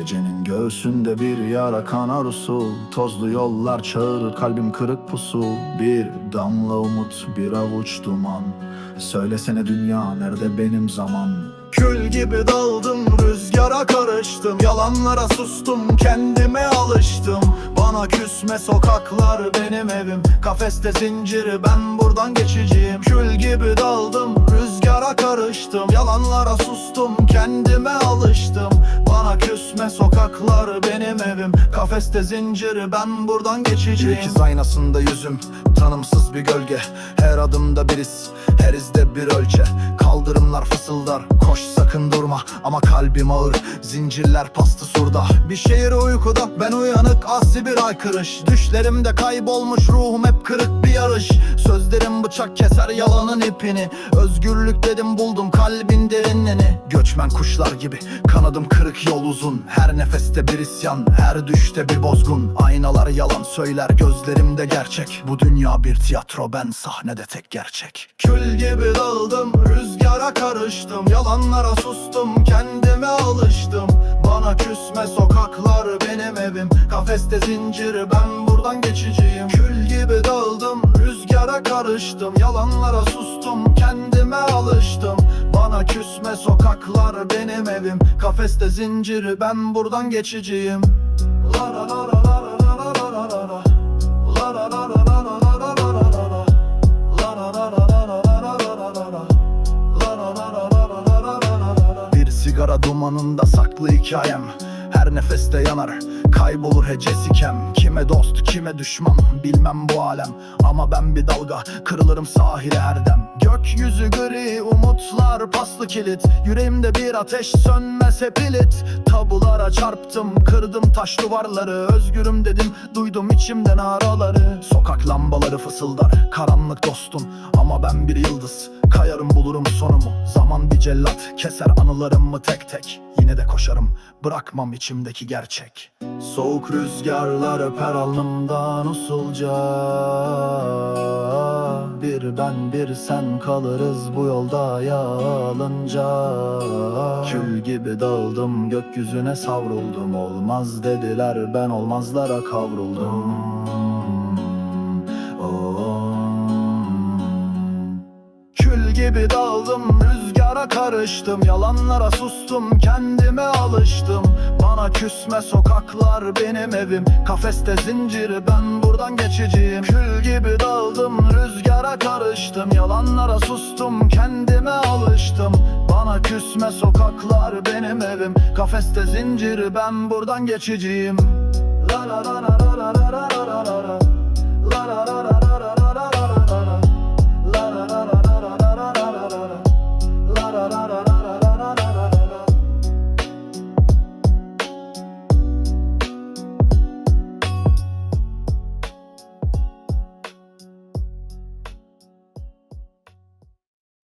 Gecenin göğsünde bir yara kanar usul. Tozlu yollar çağırır kalbim kırık pusu. Bir damla umut bir avuç duman. Söylesene dünya nerede benim zaman? Kül gibi daldım rüzgara karıştım. Yalanlara sustum kendime alıştım. Bana küsme sokaklar benim evim. Kafeste zinciri ben buradan geçeceğim. Kül gibi daldım rüzgara karıştım. Yalanlara sustum kendime alıştım küsme sokaklar benim evim. Kafeste zinciri ben buradan geçeceğim. İkiz aynasında yüzüm tanımsız bir gölge. Her adımda bir iz her izde bir ölçe. Kaldırımlar fısıldar koş sakın durma. Ama kalbim ağır zincirler pastı surda. Bir şehir uykuda ben uyanık asi bir aykırış. Düşlerimde kaybolmuş ruhum hep kırık bir yarış. Sözlerim bıçak keser yalanın ipini. Özgürlük dedim buldum kalbin derinliğini. Göçmen kuşlar gibi kanadım kırık yol uzun Her nefeste bir isyan her düşte bir bozgun. Aynalar yalan söyler gözlerimde gerçek. Bu dünya bir tiyatro ben sahnede tek gerçek. Kül gibi daldım rüzgara karıştım. Yalanlara sustum kendime alıştım. Bana küsme sokaklar benim evim. Kafeste zinciri ben buradan geçeceğim. Kül gibi daldım rüzgara karıştım Yalanlara sustum kendime alıştım Bana küsme sokaklar benim evim Kafeste zinciri ben buradan geçiciyim Lara lara lara Bir sigara dumanında saklı hikayem Her nefeste yanar kaybolur hecesi kem. Kime dost kime düşman bilmem bu alem. Ama ben bir dalga kırılırım sahile erdem. Gökyüzü gri umutlar paslı kilit. Yüreğimde bir ateş sönmez hep ilit. Tabulara çarptım kırdım taş duvarları. Özgürüm dedim duydum içimden araları. Sokak lambaları fısıldar karanlık dostum. Ama ben bir yıldız kayarım bulurum sonumu. Zaman bir cellat keser anılarımı tek tek. Yine de koşarım bırakmam içimdeki gerçek Soğuk rüzgarlar öper alnımdan usulca. Bir ben bir sen kalırız bu yolda yalınca. Kül gibi dağıldım gökyüzüne savruldum. Olmaz dediler ben olmazlara kavruldum. Kül gibi daldım rüzgara karıştım. Yalanlara sustum kendime alıştım Bana küsme sokaklar benim evim Kafeste zinciri ben buradan geçeceğim Kül gibi daldım rüzgara karıştım Yalanlara sustum kendime alıştım Bana küsme sokaklar benim evim Kafeste zinciri ben buradan geçeceğim la la la la la la la la la la